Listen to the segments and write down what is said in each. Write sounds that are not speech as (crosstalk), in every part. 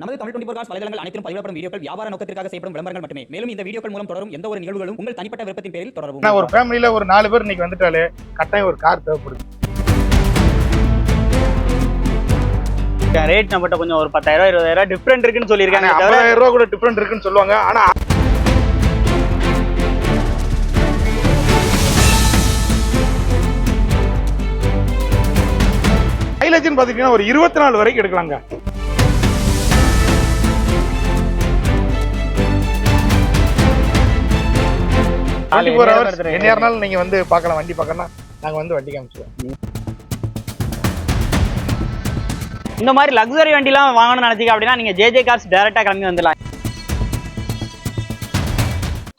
நமது Tamil twenty cos வலைதளங்கள் அனைத்தும் பதிவிடப்படும் வீடியோக்கள் வியாபார நோக்கத்திற்காக செய்யப்படும் விளம்பரங்கள் மட்டுமே. மேலும் இந்த வீடியோக்கள் மூலம் தொடரும் எந்த ஒரு நிகழ்வுகளும் உங்கள் தனிப்பட்ட விருப்பத்தின் பேரில் தொடரவும். ஆனா ஒரு ஃபேமிலியில ஒரு நாலு பேர் இன்னைக்கு வந்துட்டாலே கட்டாயம் ஒரு கார் தேவைப்படுது. ரேட் நம்மகிட்ட கொஞ்சம் ஒரு பத்தாயிரம் இருபதாயிரம் டிஃப்ரெண்ட் இருக்குன்னு சொல்லியிருக்காங்க ஐம்பதாயிரம் ரூபா கூட டிஃபரெண்ட் இருக்குன்னு சொல்லுவாங்க. ஆனா மைலேஜ்னு பாத்தீங்கன்னா ஒரு இருபத்தி நாலு வரைக்கும் எடுக்கலாங்க. டுவெண்ட்டி ஃபோர் ஹவர்ஸ் என்ன இருந்தாலும் நீங்க வந்து பார்க்கலாம். வண்டி பார்க்கணும் நாங்க வந்து வண்டி காமிச்சுவோம் இந்த மாதிரி லக்ஸரி வண்டிலாம் வாங்கணும்னு நினைச்சீங்க அப்படின்னா நீங்க ஜேஜே கார்ஸ் டேரக்டா கிளம்பி வந்துடலாம்.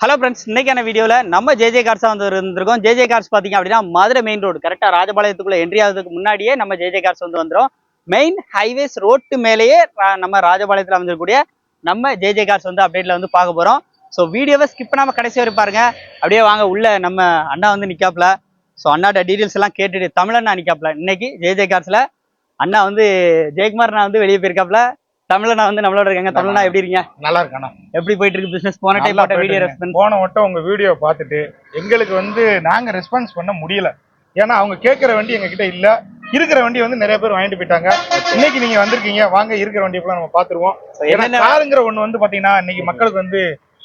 ஹலோ ஃப்ரெண்ட்ஸ் இன்னைக்கான வீடியோவில் நம்ம ஜேஜே கார்ஸாக வந்து இருந்திருக்கோம். ஜேஜே கார்ஸ் பார்த்தீங்க அப்படின்னா மதுரை மெயின் ரோடு கரெக்டாக ராஜபாளையத்துக்குள்ள என்ட்ரி ஆகிறதுக்கு முன்னாடியே நம்ம ஜேஜே கார்ஸ் வந்து வந்துடும் மெயின் ஹைவேஸ் ரோட்டு மேலேயே நம்ம ராஜபாளையத்தில் வந்துருக்கக்கூடிய நம்ம ஜேஜே கார்ஸ் வந்து அப்டேட்ல வந்து பார்க்க போகிறோம் ஸோ வீடியோவை ஸ்கிப் பண்ணாமல் கடைசி வரை பாருங்க. அப்படியே வாங்க உள்ள நம்ம அண்ணா வந்து நிற்காப்ல ஸோ அண்ணாட்ட டீட்டெயில்ஸ் எல்லாம் கேட்டுட்டு தமிழண்ணா நிற்காப்ல இன்னைக்கு ஜேஜே கார்ஸில் அண்ணா வந்து ஜெயக்குமார் அண்ணா வந்து வெளியே போயிருக்காப்ல தமிழண்ணா வந்து நம்மளோட இருக்காங்க. தமிழண்ணா எப்படி இருக்கீங்க? நல்லா இருக்காண்ணா எப்படி போயிட்டு இருக்கு பிசினஸ் போன டைம் போட்ட வீடியோ ரெஸ்பான்ஸ் போன வட்டம் உங்க வீடியோ பார்த்துட்டு எங்களுக்கு வந்து நாங்க ரெஸ்பான்ஸ் பண்ண முடியல. ஏன்னா அவங்க கேட்குற வண்டி எங்க கிட்ட இல்ல. இருக்கிற வண்டி வந்து நிறைய பேர் வாங்கிட்டு போயிட்டாங்க. இன்னைக்கு நீங்க வந்திருக்கீங்க. வாங்க இருக்கிற வண்டி நம்ம பாத்துருவோம் ஏன்னா காருங்கிற ஒண்ணு வந்து பாத்தீங்கன்னா இன்னைக்கு மக்களுக்கு வந்து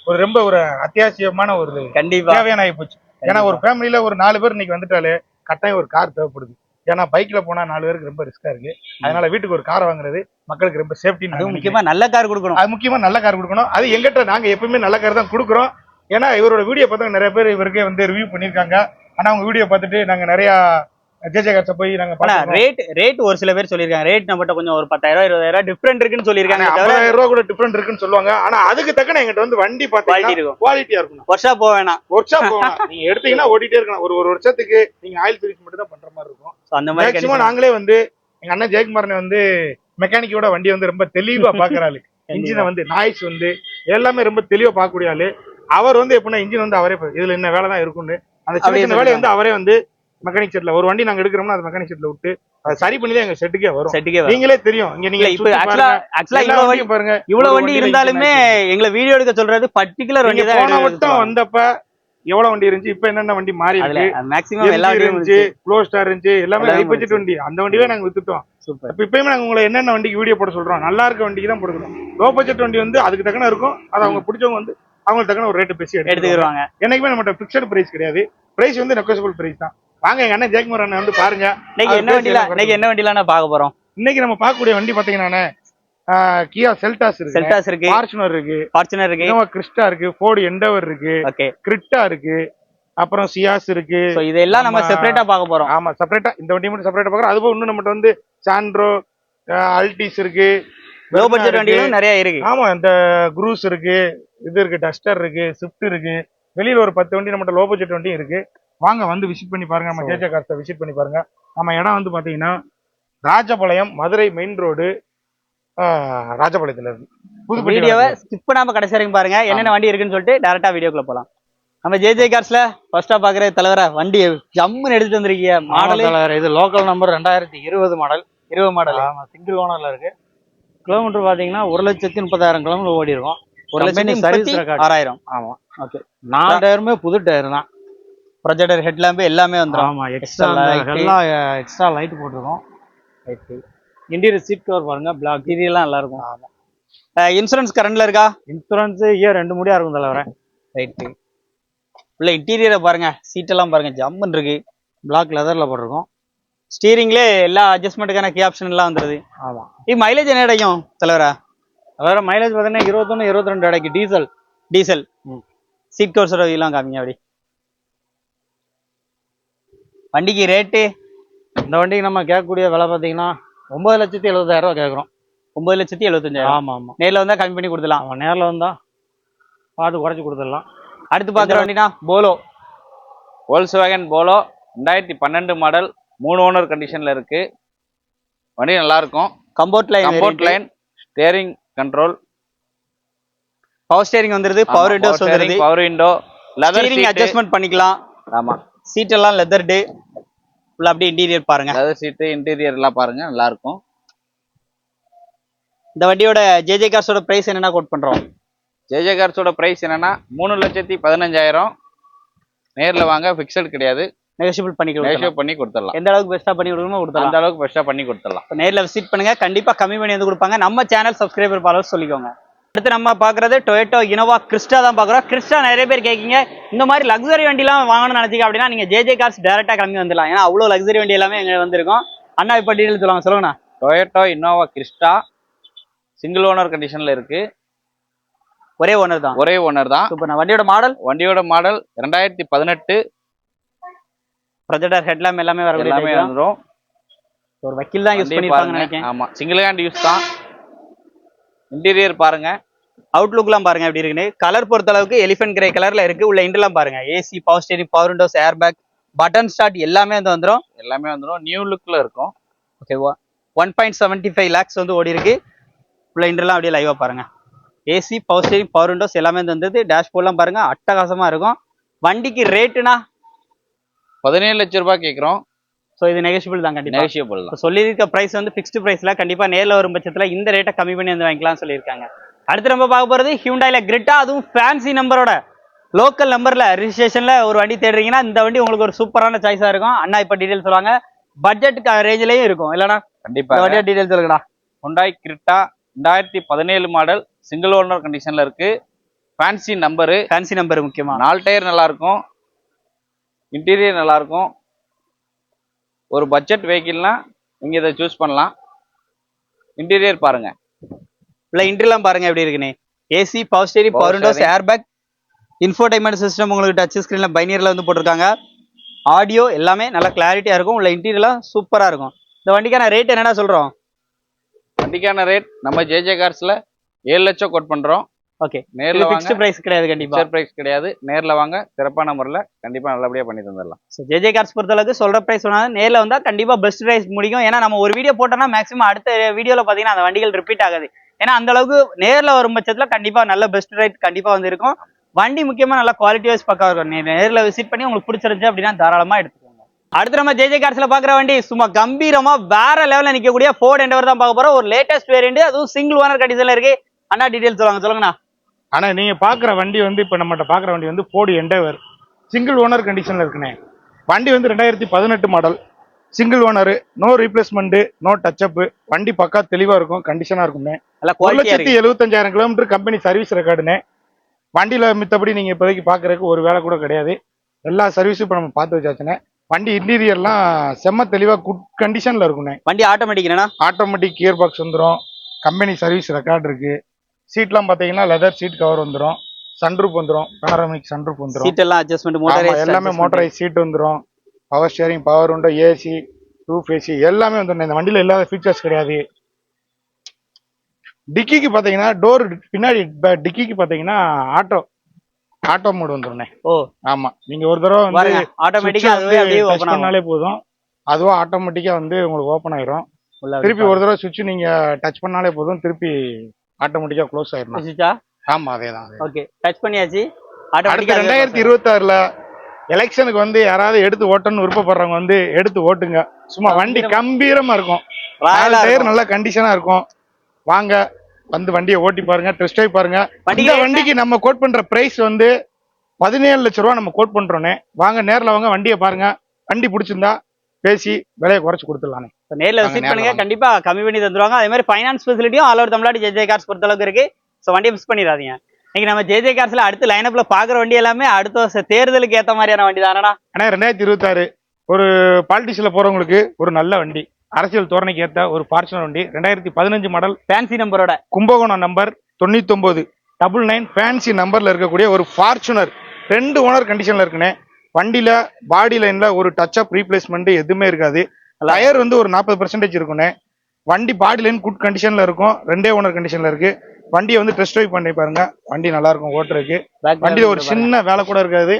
ஒரு ரொம்ப ஒரு அத்தியாவசியமான ஒரு கண்டிப்பா. தேவையான ஆகி போச்சு. ஏன்னா ஒரு ஃபேமிலியில ஒரு நாலு பேர் இன்னைக்கு வந்துட்டாலே கட்டாயம் ஒரு கார் தேவைப்படுது. ஏன்னா பைக்ல போனா நாலு பேருக்கு ரொம்ப ரிஸ்கா இருக்கு. அதனால வீட்டுக்கு ஒரு கார் வாங்குறது மக்களுக்கு ரொம்ப சேஃப்டி முக்கியமா நல்ல கார் கொடுக்கணும். அது முக்கியமா நல்ல கார் கொடுக்கணும். அது எங்கிட்ட நாங்க எப்பவுமே நல்ல கார் தான் கொடுக்குறோம். ஏன்னா இவரோட வீடியோ பார்த்தவங்க நிறைய பேர் இவருக்கே வந்து ரிவ்யூ பண்ணிருக்காங்க ஆனா அவங்க வீடியோ பார்த்துட்டு நாங்க நிறைய ஜேஜே கார்ஸை போய் நாங்க. ரேட் ரேட் ஒரு சில பேர் சொல்லியிருக்காங்க. ரேட் நம்மகிட்ட கொஞ்சம் ஒரு பத்தாயிரம் இருபதாயிரம் டிஃப்ரெண்ட் இருக்குன்னு சொல்லியிருக்காங்க ஐம்பதாயிரம் ரூபா கூட டிஃபரெண்ட் இருக்குன்னு சொல்லுவாங்க. ஆனா அதுக்கு தக்கன எங்கிட்ட வந்து வண்டி பார்த்தீங்கன்னா இருக்கும். குவாலிட்டியா இருக்கணும். வருஷா போக வேணாம். ஒர்க் ஷாப் (laughs) நீங்க எடுத்தீங்கன்னா ஓடிட்டே இருக்கலாம் ஒரு ஒரு வருஷத்துக்கு நீங்க ஆயில் சர்வீஸ் மட்டும் தான் பண்ற மாதிரி இருக்கும். அந்த மாதிரி. நாங்களே வந்து எங்க அண்ணன் ஜெயக்குமாரனை வந்து மெக்கானிக்கோட வண்டி வந்து ரொம்ப தெளிவா பாக்குற ஆளு. (laughs) இன்ஜினை வந்து நாய்ஸ் வந்து எல்லாமே ரொம்ப தெளிவா பார்க்கக்கூடிய ஆளு. அவர் வந்து எப்படின்னா இன்ஜின் வந்து அவரே இதுல என்ன வேலை தான் இருக்கும்னு அந்த சின்ன சின்ன வேலையை வந்து அவரே வந்து மெக்கானிக் செட்ல ஒரு வண்டி நாங்க எடுக்கிறோம்னா அது மெக்கானிக் செட்ல விட்டு அதை சரி பண்ணி தான் எங்க செட்டுக்கே வரும். செட்டுக்கே. நீங்களே தெரியும். இங்க நீங்க இப்ப ஆக்சுவலா. ஆக்சுவலா இவ்வளவு வண்டி பாருங்க. இவ்வளவு வண்டி இருந்தாலுமே எங்களை வீடியோ எடுக்க சொல்றது பர்டிகுலர் வண்டி தான் வட்டம் வந்தப்ப எவ்வளவு வண்டி இருந்துச்சு? இப்ப என்னென்ன வண்டி மாறி மேக்ஸிமம் எல்லா வண்டியும் இருந்துச்சு க்ளோ ஸ்டார் இருந்துச்சு எல்லாமே எல்லாமே ஹை பட்ஜெட் வண்டி. அந்த வண்டியே நாங்க வித்துட்டோம். இப்ப இப்பயுமே நாங்க உங்களை என்னென்ன வண்டிக்கு வீடியோ போட சொல்றோம்? நல்லா இருக்க வண்டிக்கு தான் போடுறோம் லோ பட்ஜெட் வண்டி வந்து அதுக்கு தக்கன இருக்கும். அது அவங்க பிடிச்சவங்க வந்து அவங்களுக்கு தக்கன ஒரு ரேட்டு பேசி எடுத்துக்கிடுவாங்க. என்னைக்குமே நம்மகிட்ட பிக்சட் பிரைஸ் கிடையாது. பிரைஸ் வந்து நெகோசியபிள் பிரைஸ் தான். வாங்க எங்க அண்ணன் ஜெயக்குமார் அண்ணன் வந்து பாருங்க. இன்னைக்கு என்ன வண்டியில இன்னைக்கு என்ன வண்டியில பார்க்க போறோம்? இன்னைக்கு நம்ம பார்க்கக்கூடிய வண்டி பாத்தீங்கன்னா கியா செல்டாஸ் இருக்கு. செல்டாஸ் இருக்கு. ஃபார்ச்சுனர் இருக்கு. ஃபார்ச்சுனர் இருக்கு. இனோவா கிறிஸ்டா இருக்கு. ஃபோர்டு எண்டவர் இருக்கு. ஓகே கிரிட்டா இருக்கு. அப்புறம் சியாஸ் இருக்கு. இதெல்லாம் நம்ம. செப்பரேட்டா பார்க்க போறோம். ஆமா செப்பரேட்டா இந்த வண்டி மட்டும் செப்பரேட்டா பார்க்குறோம். அதுபோக இன்னும் நம்மகிட்ட வந்து சாண்ட்ரோ அல்டிஸ் இருக்கு. Low budget. வண்டிகளும் நிறைய இருக்கு. ஆமா இந்த குரூஸ் இருக்கு இது இருக்கு டஸ்டர் இருக்கு ஸ்விஃப்ட் இருக்கு. வெளியில ஒரு பத்து வண்டி நம்மகிட்ட லோ பட்ஜெட் வண்டியும் இருக்கு. வாங்க வந்து விசிட் பண்ணி பாருங்க. நம்ம ஜேஜே கார்ஸை விசிட் பண்ணி பாருங்க. நம்ம இடம் வந்து பாத்தீங்கன்னா ராஜபாளையம் மதுரை மெயின் ரோடு ராஜபாளையத்துல இருக்கு புதுப்பட்டி வீடியோவை ஸ்கிப் பண்ணாம கடைசி வரைக்கும் பாருங்க. என்னென்ன வண்டி இருக்குன்னு சொல்லிட்டு டேரக்டா வீடியோக்குள்ள போலாம். நம்ம ஜேஜே கார்ஸ்ல ஃபர்ஸ்டா பாக்குற தலைவரா வண்டி ஜம்முன்னு எடுத்துட்டு வந்திருக்கீங்க. மாடல். மாடல் இது லோக்கல் நம்பர் ரெண்டாயிரத்தி இருபது மாடல் இருபது மாடல் ஆமா சிங்கிள் ஓனர்ல இருக்கு. கிலோமீட்டர் பாத்தீங்கன்னா ஒரு லட்சத்தி முப்பதாயிரம் கிலோமீட்டர் ஓடி இருக்கும். ஒரு லட்சத்தி சர்வீஸ் ரெக்கார்ட் ஆறாயிரம். ஆமா. ஓகே நாலு டயருமே புது டயர் தான். ப்ரொஜெக்டர் ஹெட்லாம்பு எல்லாமே வந்துடும் ஆமா எக்ஸ்ட்ரா. எல்லாம் எக்ஸ்ட்ரா லைட் போட்டிருக்கோம். இன்டீரியர் சீட் கவர் பாருங்க பிளாக் இதெல்லாம் நல்லா இருக்கும் இன்சூரன்ஸ் கரண்ட்ல இருக்கா? இன்சூரன்ஸ் இயர் ரெண்டு முடியா இருக்கும் தலைவர. ரைட்டு உள்ள இன்டீரியரை பாருங்க சீட் எல்லாம் பாருங்க ஜம்முன்னு இருக்கு. பிளாக் லெதர்ல போட்டிருக்கோம். ஸ்டீரிங்லே எல்லா அட்ஜஸ்ட்மெண்ட்டுக்கான கீ ஆப்ஷன் எல்லாம் வந்துருது. ஆமா. இது மைலேஜ் என்ன கிடைக்கும் தலைவரா? அதோட மைலேஜ் பாத்தீங்கன்னா இருபத்தொன்னு இருபத்தி ரெண்டு அடைக்கு டீசல் டீசல் ம். சீட் கவர்ஸோட இதெல்லாம் காமிங்க அப்படி. வண்டிக்கு ரேட்டு இந்த வண்டிக்கு நம்ம கேட்கக்கூடிய விலை பாத்தீங்கன்னா ஒன்பது லட்சத்தி எழுபதாயிரம் ரூபாய் கேட்குறோம். ஒன்பது லட்சத்தி எழுபத்தஞ்சாயிரம். ஆமா ஆமா. நேர்ல வந்தா கம்மி பண்ணி கொடுத்துலாம் அவன் நேர்ல வந்தா பார்த்து குறைச்சு கொடுத்துடலாம். அடுத்து பாக்குற வண்டினா? போலோ வேகன் போலோ ரெண்டாயிரத்தி பன்னெண்டு மாடல் மூணு ஓனர் கண்டிஷன்ல இருக்கு. வண்டி நல்லா இருக்கும் comfort line comfort line steering control power steering வந்துருது பவர் விண்டோஸ் வந்துருது. Power window leather steering adjustment பண்ணிக்கலாம். ஆமா. சீட் எல்லாம் லெதர் டே ஃபுல்லா அப்படியே இன்டீரியர் பாருங்க. லெதர் சீட்டு இன்டீரியர் எல்லாம் பாருங்க நல்லா இருக்கும் இந்த வண்டியோட ஜேஜே கார்ஸோட பிரைஸ் என்னென்ன கோட் பண்றோம். ஜேஜே கார்ஸோட பிரைஸ் என்னன்னா மூணு லட்சத்தி பதினஞ்சாயிரம். நேர்ல வாங்க ஃபிக்ஸட் கிடையாது. நெகோஷியபிள் பண்ணி கொடுக்கலாம். பண்ணி கொடுத்துடலாம். எந்த அளவுக்கு பெஸ்ட்டாக பண்ணி கொடுக்கணுமோ கொடுத்தலாம் அந்த அளவுக்கு பெஸ்ட்டாக பண்ணி கொடுத்துடலாம். இப்போ நேரில் விசிட் பண்ணுங்க. கண்டிப்பா கம்மி பண்ணி வந்து கொடுப்பாங்க. நம்ம சேனல் சப்ஸ்கிரைபர் ஃபாலோவர்ஸ் சொல்லிக்கோங்க. அடுத்து நம்ம பார்க்குறது டொயேட்டோ இனோவா கிறிஸ்டா தான் பார்க்குறோம். கிறிஸ்டா நிறைய பேர் கேட்கீங்க இந்த மாதிரி லக்ஸரி வண்டிலாம் வாங்கணும்னு நினைச்சீங்க அப்படின்னா நீங்க ஜேஜே கார்ஸ் டேரெக்டாக கிளம்பி வந்துடலாம். ஏன்னா அவ்வளோ லக்ஸரி வண்டி எல்லாமே எங்க வந்திருக்கும். அண்ணா இப்போ டீட்டெயில் சொல்லுவாங்க சொல்லுங்கண்ணா. Toyota Innova Crysta single owner கண்டிஷன்ல இருக்கு. ஒரே ஓனர் தான். ஒரே ஓனர் தான். சூப்பர் வண்டியோட மாடல் வண்டியோட மாடல் ரெண்டாயிரத்தி பதினெட்டு ப்ரொஜெக்டர் ஹெட்லாம் எல்லாமே வரக்கூடிய எல்லாமே. வந்துடும் ஒரு வக்கீல் தான் யூஸ் பாருங்க. நினைக்கிறேன். ஆமா சிங்கிள் ஹேண்ட் யூஸ் தான். இன்டீரியர் பாருங்க. அவுட்லுக்லாம் பாருங்க எப்படி இருக்குன்னு. கலர் பொறுத்த அளவுக்கு எலிஃபென்ட் கிரே கலர்ல இருக்கு. உள்ள இன்டர்லாம் பாருங்க. AC power steering power windows air bag button start எல்லாமே வந்து வந்துடும் எல்லாமே வந்துடும் நியூ லுக்ல இருக்கும். ஓகேவா one point seventy five lakhs வந்து ஓடி இருக்கு. உள்ள இன்டர்லாம் அப்படியே லைவா பாருங்க. AC power steering power windows எல்லாமே வந்து வந்தது டேஷ்போர்ட்லாம் பாருங்க. அட்டகாசமா இருக்கும். வண்டிக்கு ரேட்டுனா பதினேழு லட்ச ரூபாய் கேட்குறோம் ஸோ இது நெகோஷியபிள் தான் கண்டிப்பா. நெகோஷியபிள் தான். சொல்லியிருக்க பிரைஸ் வந்து ஃபிக்ஸ்டு பிரைஸ்ல கண்டிப்பா நேர்ல வரும் பட்சத்துல இந்த ரேட்டை கம்மி பண்ணி வந்து வாங்கிக்கலாம் சொல்லியிருக்காங்க. அடுத்து நம்ம பார்க்க போறது ஹியூண்டாயில கிரிட்டா அதுவும் ஃபேன்சி நம்பரோட லோக்கல் நம்பர்ல ரிஜிஸ்ட்ரேஷன்ல ஒரு வண்டி தேடுறீங்கன்னா இந்த வண்டி உங்களுக்கு ஒரு சூப்பரான சாய்ஸா இருக்கும். அண்ணா இப்ப டீடைல் சொல்லுவாங்க. பட்ஜெட் ரேஞ்சிலையும் இருக்கும். இல்லைனா கண்டிப்பா. இந்த வண்டியா டீடைல் சொல்லுங்கடா. ஹுண்டாய் கிரிட்டா ரெண்டாயிரத்தி பதினேழு மாடல் சிங்கிள் ஓனர் கண்டிஷன்ல இருக்கு. ஃபேன்சி நம்பரு ஃபேன்சி நம்பர் முக்கியமா? நாலு டயர் நல்லா இருக்கும். இன்டீரியர் நல்லா இருக்கும் ஒரு பட்ஜெட் வெஹிக்கிள்னா நீங்க இதை சூஸ் பண்ணலாம். இன்டீரியர் பாருங்க. உள்ள இன்ட்ரிலாம் பாருங்க எப்படி இருக்குன்னு. AC power Power power windows. Air bag infotainment system உங்களுக்கு டச் ஸ்க்ரீன்ல பைனியர்ல வந்து போட்டிருக்காங்க. ஆடியோ எல்லாமே நல்லா கிளாரிட்டியா இருக்கும். உள்ள இன்டீரியர்லாம் சூப்பரா இருக்கும். இந்த வண்டிக்கான ரேட் என்னடா சொல்றோம்? வண்டிக்கான ரேட் நம்ம ஜேஜே கார்ஸ்ல ஏழு லட்சம் கோட் பண்றோம். ஓகே நேர்ல ஃபிக்ஸ்டு பிரைஸ் கிடையாது கண்டிப்பா. ஃபிக்ஸட் பிரைஸ் கிடையாது. நேர்ல வாங்க. சிறப்பான முறையில் கண்டிப்பா நல்லபடியா பண்ணி தந்துடலாம். ஸோ ஜேஜே கார்ஸ் பொறுத்தளவுக்கு சொல்ற பிரைஸ் சொன்னாலும் நேரில் வந்தா கண்டிப்பா பெஸ்ட் பிரைஸ் முடியும் ஏன்னா நம்ம ஒரு வீடியோ போட்டோம்னா மேக்ஸிமம் அடுத்த வீடியோல பாத்தீங்கன்னா அந்த வண்டிகள் ரிப்பீட் ஆகாது. ஏன்னா அந்த அளவுக்கு நேர்ல வரும் பட்சத்துல கண்டிப்பா நல்ல பெஸ்ட் ரேட் கண்டிப்பா வந்து இருக்கும் வண்டி முக்கியமா நல்ல குவாலிட்டி வைஸ் பக்கா இருக்கும் நேர்ல விசிட் பண்ணி உங்களுக்கு பிடிச்சிருந்துச்சு அப்படின்னா தாராளமா எடுத்துக்கோங்க. அடுத்து நம்ம ஜேஜே கார்ஸ்ல பாக்குற வண்டி சும்மா கம்பீரமா வேற லெவல்ல நிக்கக்கூடிய ஃபோர்ட் எண்டவர் தான் பார்க்க போறோம். ஒரு லேட்டஸ்ட் வேரியண்ட் அதுவும் சிங்கிள் ஓனர் கண்டிஷன்ல இருக்கு. அண்ணா டீடைல் சொல்லுவாங்க சொல்லுங்கண்ணா. ஆனா நீங்க பாக்குற வண்டி வந்து இப்ப நம்மகிட்ட பாக்குற வண்டி வந்து போடி எண்டவர் சிங்கிள் ஓனர் கண்டிஷன்ல இருக்குண்ணே. வண்டி வந்து ரெண்டாயிரத்தி பதினெட்டு model single owner no replacement no touchup வண்டி பக்கா தெளிவா இருக்கும் கண்டிஷனா இருக்கும்ண்ணே. நல்ல ஒரு லட்சத்தி எழுபத்தஞ்சாயிரம் கிலோமீட்டர் கம்பெனி சர்வீஸ் ரெக்கார்டுண்ணே வண்டியில மித்தபடி நீங்க இப்போதைக்கு பாக்குறதுக்கு ஒரு வேலை கூட கிடையாது. எல்லா சர்வீஸும் இப்போ நம்ம பார்த்து வச்சாச்சுண்ணே. வண்டி இன்டீரியர்லாம் செம்ம தெளிவா குட் கண்டிஷன்ல இருக்குண்ணே வண்டி ஆட்டோமேட்டிக் என்னன்னா ஆட்டோமேட்டிக் கியர் பாக்ஸ் வந்துடும் கம்பெனி சர்வீஸ் ரெக்கார்டு இருக்கு. சீட்லாம் பார்த்தீங்கன்னா லெதர் சீட் கவர் வந்துடும் சன்ரூப் வந்துடும் பேனரமிக் சன்ரூப் வந்துடும் சீட் எல்லாம் அட்ஜஸ்ட்மெண்ட் மோட்டர் எல்லாமே மோட்டரைஸ் சீட் வந்துடும் power steering power window AC roof AC எல்லாமே வந்துடும் இந்த வண்டியில இல்லாத ஃபீச்சர்ஸ் கிடையாது. டிக்கிக்கு பார்த்தீங்கன்னா டோர் பின்னாடி டிக்கிக்கு பார்த்தீங்கன்னா ஆட்டோ ஆட்டோ மோடு வந்துருண்ணே ஓ. ஆமா. நீங்க ஒரு தடவை வந்து ஆட்டோமேட்டிக்கா பண்ணாலே போதும். அதுவா ஆட்டோமேட்டிக்கா வந்து உங்களுக்கு ஓப்பன் ஆயிரும். திருப்பி ஒரு தடவை சுவிட்ச் நீங்க டச் பண்ணாலே போதும். திருப்பி ஆட்டோமேட்டிக்கா க்ளோஸ் ஆயிரும் வச்சுச்சா ஆமா அதேதான் அதே ஓகே டச் பண்ணியாச்சு. அடுத்து ரெண்டாயிரத்தி இருபத்தி ஆறுல எலெக்ஷனுக்கு வந்து யாராவது எடுத்து ஓட்டணும்னு விருப்பப்படுறவங்க வந்து எடுத்து ஓட்டுங்க. சும்மா வண்டி கம்பீரமா இருக்கும். டயர் நல்ல கண்டிஷனா இருக்கும். வாங்க வந்து வண்டியை ஓட்டி பாருங்க டெஸ்ட் ட்ரைவ் பாருங்க. இந்த வண்டிக்கு நம்ம கோட் பண்ற பிரைஸ் வந்து பதினேழு லட்ச ரூபா நம்ம கோட் பண்றோன்னே வாங்க நேர்ல வாங்க வண்டியை பாருங்க. வண்டி பிடிச்சிருந்தா பேசி விலையை குறைச்சு கொடுத்துடலானே நேர்ல வாங்க, விசிட் நேர்ல பண்ணுங்க. வாங்க. கண்டிப்பா கம்மி பண்ணி தந்துருவாங்க. அதே மாதிரி ஃபைனான்ஸ் ஃபெசிலிட்டியும் all over Tamil Nadu JJ cars பொறுத்த அளவுக்கு இருக்கு. ஸோ வண்டியை மிஸ் பண்ணிடாதீங்க. இன்னைக்கு நம்ம ஜேஜே கார்ஸ்ல அடுத்து லைனப்ல பாக்குற வண்டி எல்லாமே அடுத்த வருஷம் தேர்தலுக்கு ஏத்த மாதிரியான வண்டி தானடா? ஆனா ரெண்டாயிரத்தி இருபத்தாறு. ஒரு பாலிட்டிக்ஸ்ல போறவங்களுக்கு ஒரு நல்ல வண்டி. அரசியல் தோரணைக்கு ஏத்த ஒரு ஃபார்ச்சுனர் வண்டி. ரெண்டாயிரத்தி பதினஞ்சு மாடல் ஃபேன்சி நம்பரோட கும்பகோணம் நம்பர் தொண்ணூத்தொன்பது டபுள் நைன் ஃபேன்சி நம்பர்ல இருக்கக்கூடிய ஒரு ஃபார்ச்சுனர் ரெண்டு ஓனர் கண்டிஷன்ல இருக்குண்ணே. வண்டியில பாடி லைன்ல ஒரு டச் அப் ரீப்ளேஸ்மெண்ட் எதுவுமே இருக்காது. டயர் வந்து ஒரு நாற்பது பர்சன்டேஜ் இருக்குண்ணே வண்டி பாடி லைன் குட் கண்டிஷன்ல இருக்கும். ரெண்டே ஓனர் கண்டிஷன்ல இருக்கு. வண்டியை வந்து டெஸ்ட் ட்ரைவ் பண்ணி பாருங்க. வண்டி நல்லா இருக்கும் ஓட்டுறதுக்கு. வண்டியில ஒரு சின்ன வேலை கூட இருக்காது.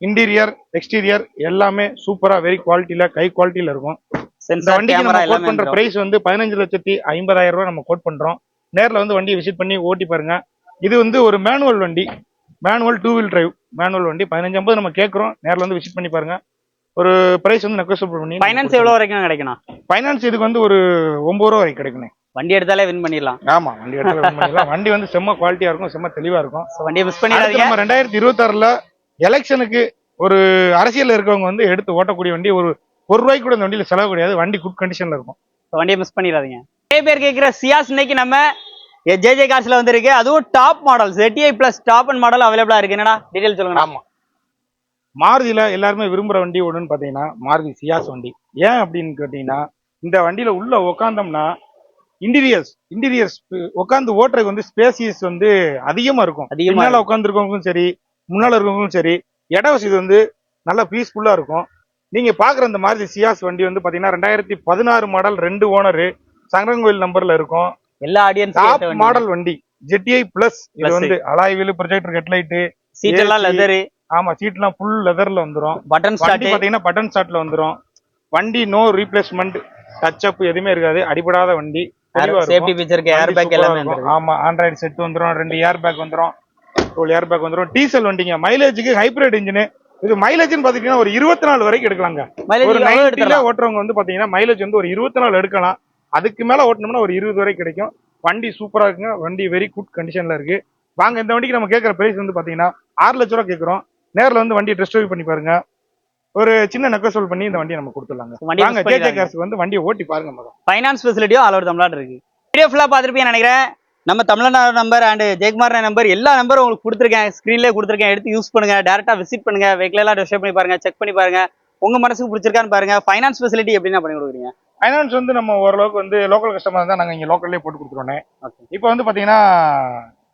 இன்டீரியர் எக்ஸ்டீரியர் எல்லாமே சூப்பரா வெரி குவாலிட்டியில கை குவாலிட்டியில இருக்கும். இந்த வண்டிக்கு நம்ம கோட் பண்ற. பிரைஸ் வந்து பதினஞ்சு லட்சத்தி ஐம்பதாயிரம் ரூபாய் நம்ம கோட் பண்றோம். நேர்ல வந்து வண்டியை விசிட் பண்ணி ஓட்டி பாருங்க. இது வந்து ஒரு மேனுவல் வண்டி. Manual two wheel drive manual வண்டி. பதினஞ்சு ஐம்பது நம்ம கேட்குறோம் நேர்ல வந்து விசிட் பண்ணி பாருங்க. ஒரு பிரைஸ் வந்து நெகோசியபிள் பண்ணி ஃபைனான்ஸ் எவ்வளவு வரைக்கும் கிடைக்கணும் ஃபைனான்ஸ் இதுக்கு வந்து ஒரு ஒன்பது ரூபா வரைக்கும் கிடைக்குண்ணே வண்டி எடுத்தாலே வின் பண்ணிடலாம். ஆமா வண்டி எடுத்து win பண்ணிடலாம். வண்டி வந்து செம்ம குவாலிட்டியா இருக்கும் செம்ம தெளிவா இருக்கும். வண்டியை மிஸ் பண்ணிடாதீங்க. நம்ம ரெண்டாயிரத்தி இருபத்தாறுல எலெக்ஷனுக்கு ஒரு அரசியல்ல இருக்கவங்க வந்து எடுத்து ஓட்டக்கூடிய வண்டி ஒரு ஒரு ரூபாய்க்கு கூட இந்த வண்டியில செலவு கிடையாது. வண்டி குட் கண்டிஷன்ல இருக்கும். வண்டியை மிஸ் பண்ணிடாதீங்க. நிறைய பேர் கேட்குற சியாஸ் இன்னைக்கு நம்ம ஜேஜே கார்ஸ்ல வந்திருக்கு. அதுவும் top model ZTI plus top and model அவைலபிளா இருக்கு. என்னடா? டீடைல் சொல்லுங்க ஆமா. மாருதியில எல்லாருமே விரும்புற வண்டி ஒண்ணுன்னு பாத்தீங்கன்னா மாருதி சியாஸ் வண்டி. ஏன் அப்படின்னு கேட்டீங்கன்னா இந்த வண்டியில உள்ள உக்காந்தோம்னா இன்டீரியர்ஸ் இன்டீரியர்ஸ் உட்காந்து ஓட்டுறதுக்கு வந்து ஸ்பேசியஸ் வந்து அதிகமா இருக்கும். முன்னால உட்காந்துருக்கவங்களுக்கும் சரி முன்னால இருக்கவங்களுக்கும் சரி இட வசதி வந்து நல்லா பீஸ்ஃபுல்லா இருக்கும். நீங்க பாக்குற இந்த மாருதி சியாஸ் வண்டி வந்து பாத்தீங்கன்னா ரெண்டாயிரத்தி பதினாறு மாடல் ரெண்டு ஓனரு சங்கரங்கோயில் நம்பர்ல இருக்கும். எல்லா ஆடியன்ஸ் மாடல் வண்டி. ஜெட்டிஐ பிளஸ் இது. வந்து alloy wheel projector headlight seat எல்லாம். லெதரு ஆமா சீட்லாம் ஃபுல் லெதர்ல வந்துரும். பட்டன் ஸ்டார்ட் பாத்தீங்கன்னா பட்டன் ஸ்டார்ட்ல வந்துரும். வண்டி நோ ரீப்ளேஸ்மெண்ட் டச் அப் எதுவுமே இருக்காது. அடிபடாத வண்டி. சேஃப்டி ஃபீச்சருக்கு ஏர் பேக் எல்லாமே ஆமா ஆண்ட்ராய்டு செட் வந்துரும் ரெண்டு ஏர் பேக் வந்துரும். ஒரு ஏர் பேக் வந்துரும். டீசல் வண்டிங்க. மைலேஜுக்கு ஹைப்ரிட் இன்ஜின் இது மைலேஜ்னு பாத்தீங்கன்னா ஒரு இருபத்தி நாலு வரைக்கும் எடுக்கலாங்க. ஒரு நைன்டில ஓட்டுறவங்க வந்து பாத்தீங்கன்னா மைலேஜ் வந்து ஒரு இருபத்தி நாலு எடுக்கலாம். அதுக்கு மேல ஓட்டணும்னா ஒரு இருபது வரைக்கும் கிடைக்கும். வண்டி சூப்பரா இருக்குங்க. வண்டி வெரி குட் கண்டிஷன்ல இருக்கு. வாங்க இந்த வண்டிக்கு நம்ம கேட்கற பிரைஸ் வந்து பாத்தீங்கன்னா ஆறு லட்ச ரூபா கேட்கறோம் நேர்ல வந்து வண்டி டெஸ்ட் ட்ரைவ் பண்ணி பாருங்க. ஒரு சின்ன நெக்கோசல் பண்ணி இந்த வண்டியை நம்ம கொடுத்துடலாங்க. வாங்க miss ஜே பண்ணிடாதீங்க. கார்ஸ்க்கு வந்து வண்டியை ஓட்டி பாருங்க முதல்ல. ஃபைனான்ஸ் ஃபெசிலிட்டியும் ஆல் ஓவர் தமிழ்நாடு இருக்கு. வீடியோ ஃபுல்லாக பார்த்துருப்பீங்கன்னு நினைக்கிறேன். நம்ம Tamil Nadu number and Jayakumar number எல்லா நம்பரும் உங்களுக்கு கொடுத்துருக்கேன். ஸ்க்ரீன்லேயே கொடுத்துருக்கேன். எடுத்து யூஸ் பண்ணுங்க. டேரெக்டாக விசிட் பண்ணுங்க. வெஹிக்கிள் எல்லாம் டெஸ்ட் பண்ணி பாருங்க. செக் பண்ணி பாருங்க. உங்க மனசுக்கு பிடிச்சிருக்கான்னு பாருங்க. ஃபைனான்ஸ் ஃபெசிலிட்டி எப்படின்னா பண்ணி கொடுக்குறீங்க. ஃபைனான்ஸ் வந்து நம்ம ஓரளவுக்கு வந்து லோக்கல் கஸ்டமர் தான் நாங்க இங்க லோக்கல்லே போட்டு கொடுத்துருவோம் Okay. இப்போ வந்து பாத்தீங்கன்னா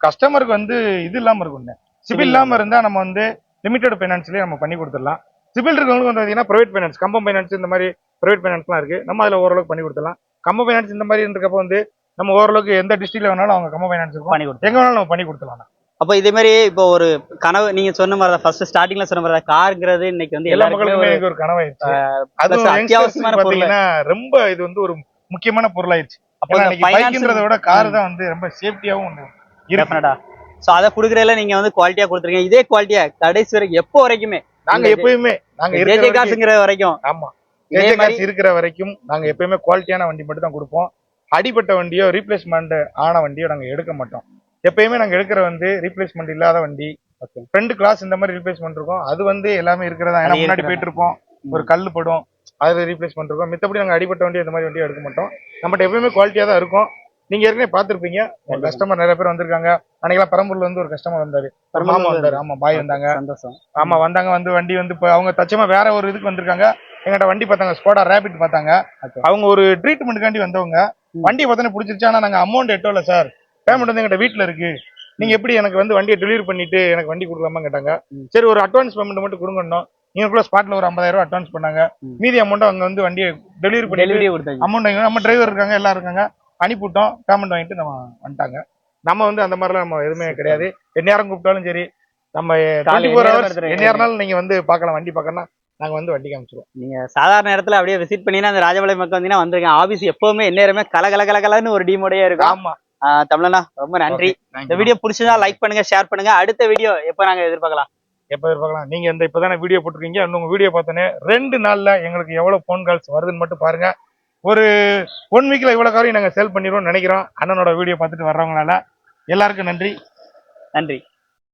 கஸ்டமருக்கு வந்து இது இல்லாம இருக்கும் சிபில் இல்லாம இருந்தா நம்ம வந்து லிமிடெட் ஃபைனான்ஸ்லயே நம்ம பண்ணி கொடுத்துடலாம். சிபில் இருக்கவங்களுக்கு வந்து பாத்தீங்கன்னா பிரைவேட் ஃபைனான்ஸ் கம்பம் ஃபைனான்ஸ் இந்த மாதிரி பிரைவேட் ஃபைனான்ஸ்லாம் இருக்கு. நம்ம அதுல ஓரளவுக்கு பண்ணி கொடுத்துடலாம். கம்ப ஃபைனான்ஸ் இந்த மாதிரி இருக்கப்போ வந்து நம்ம ஓரளவுக்கு எந்த டிஸ்ட்ரிக்ட்ல வேணாலும் அவங்க கம்ப ஃபைனான்ஸ் இருக்கும். பண்ணி கொடுத்து எங்க வேணாலும் நம்ம பண்ணி கொடுத்துடலாம் அப்போ இதே மாதிரி இப்போ ஒரு கனவு நீங்க சொன்ன மாதிரி ஃபர்ஸ்ட் ஸ்டார்டிங்ல சொன்ன மாதிரி காருங்கிறது இன்னைக்கு வந்து எல்லா மக்களுக்குமே ஒரு அதுவும் அத்தியாவசியமான. பாத்தீங்கன்னா ரொம்ப இது வந்து ஒரு முக்கியமான பொருளாயிருச்சு. அப்போ பைக்குன்றத விட கார் தான் வந்து ரொம்ப சேஃப்டியாவும் டெஃபினட்டா ஸோ அதை கொடுக்குறதுல நீங்க வந்து குவாலிட்டியா கொடுத்துருக்கீங்க. இதே குவாலிட்டியா கடைசி வரைக்கும் எப்போ வரைக்குமே. நாங்க எப்பயுமே நாங்க ஜேஜே காசுங்கிற வரைக்கும். ஆமா. ஜேஜே காசு இருக்கிற வரைக்கும் நாங்க எப்பயுமே குவாலிட்டியான வண்டி மட்டும் தான் கொடுப்போம். அடிப்பட்ட வண்டியோ ரீப்ளேஸ்மெண்ட் ஆன வண்டியோ நாங்க எடுக்க மாட்டோம். எப்பயுமே நாங்க எடுக்கிற வந்து ரீப்ளேஸ்மெண்ட் இல்லாத வண்டி. ஃப்ரண்ட் கிளாஸ் இந்த மாதிரி ரீப்ளேஸ்மெண்ட் இருக்கும். அது வந்து எல்லாமே இருக்கிறதா? ஏன்னா முன்னாடி. போயிட்டு இருப்போம் ஒரு கல் படும். அது ரீப்ளேஸ்மெண்ட் இருக்கும். மித்தபடி நாங்க அடிப்பட்ட வண்டி இந்த மாதிரி வண்டியோ எடுக்க மாட்டோம். நம்மகிட்ட எப்பயுமே குவாலிட்டியா தான் இருக்கும். நீங்க ஏற்கனவே பார்த்திருப்பீங்க. ஒரு கஸ்டமர் நிறைய பேர் வந்திருக்காங்க. அன்னைக்கெல்லாம் பெரம்பூர்ல இருந்து ஒரு கஸ்டமர் வந்தாரு. மாமா வந்தாரு. ஆமா பாய் வந்தாங்க. சந்தோஷம். ஆமா வந்தாங்க வந்து வண்டி வந்து அவங்க தச்சமா வேற ஒரு இதுக்கு வந்திருக்காங்க. எங்கிட்ட வண்டி பார்த்தாங்க. ஸ்கோடா ரேபிட் பார்த்தாங்க. அவங்க ஒரு ட்ரீட்மெண்ட்டுக்காண்டி வந்தவங்க. வண்டி பார்த்தோன்னே பிடிச்சிருச்சு. ஆனா நாங்க அமௌண்ட் எட்டோல சார் பேமெண்ட் வந்து எங்கிட்ட வீட்ல இருக்கு. நீங்க எப்படி எனக்கு வந்து வண்டியை டெலிவரி பண்ணிட்டு எனக்கு வண்டி கொடுக்கலாமா கேட்டாங்க. சரி ஒரு அட்வான்ஸ் பேமெண்ட் மட்டும் கொடுங்கணும் நீங்களுக்குள்ள ஸ்பாட்ல ஒரு 50000 ரூபாய் அட்வான்ஸ் பண்ணாங்க. மீதி அமௌண்ட் அவங்க வந்து வண்டியை டெலிவரி பண்ணிட்டு டெலிவரி அமௌண்ட் நம்ம டிரைவர் இருக்காங்க எல்லாம் இருக்காங்க. அனுப்பிவிட்டோம். பேமெண்ட் வாங்கிட்டு நம்ம வந்துட்டாங்க. நம்ம வந்து அந்த மாதிரிலாம் நம்ம எதுவுமே கிடையாது. எந்நேரம் கூப்பிட்டாலும் சரி. நம்ம டுவெண்ட்டி ஃபோர் ஹவர்ஸ் எந்நேரம்னாலும் நீங்க வந்து பார்க்கலாம். வண்டி பார்க்கணும்னா நாங்க வந்து வண்டி காமிச்சிருவோம். நீங்க சாதாரண இடத்துல அப்படியே விசிட் பண்ணினா அந்த ராஜபாளையம் பக்கம் வந்தீங்கன்னா வந்திருக்கேன். ஆபீஸ் எப்பவுமே எந்நேரமே கல கல கல கலன்னு ஒரு டீமோடயே இருக்கும். ஆமா. தமிழனா ரொம்ப நன்றி. இந்த வீடியோ பிடிச்சதா லைக் பண்ணுங்க ஷேர் பண்ணுங்க. அடுத்த வீடியோ எப்போ நாங்க எதிர்பார்க்கலாம்? எப்ப எதிர்பார்க்கலாம்? நீங்க இந்த இப்பதானே வீடியோ போட்டிருக்கீங்க இன்னும் உங்க வீடியோ பார்த்தோன்னே ரெண்டு நாள்ல எங்களுக்கு எவ்வளவு ஃபோன் கால்ஸ் வருதுன்னு மட்டும் பாருங்க. ஒரு ஒன் வீக்ல இவ்வளவு காரையும் நாங்க சேல் பண்ணிடுவோம்னு நினைக்கிறோம். அண்ணனோட வீடியோ பார்த்துட்டு வர்றவங்களால. எல்லாருக்கும் நன்றி. நன்றி.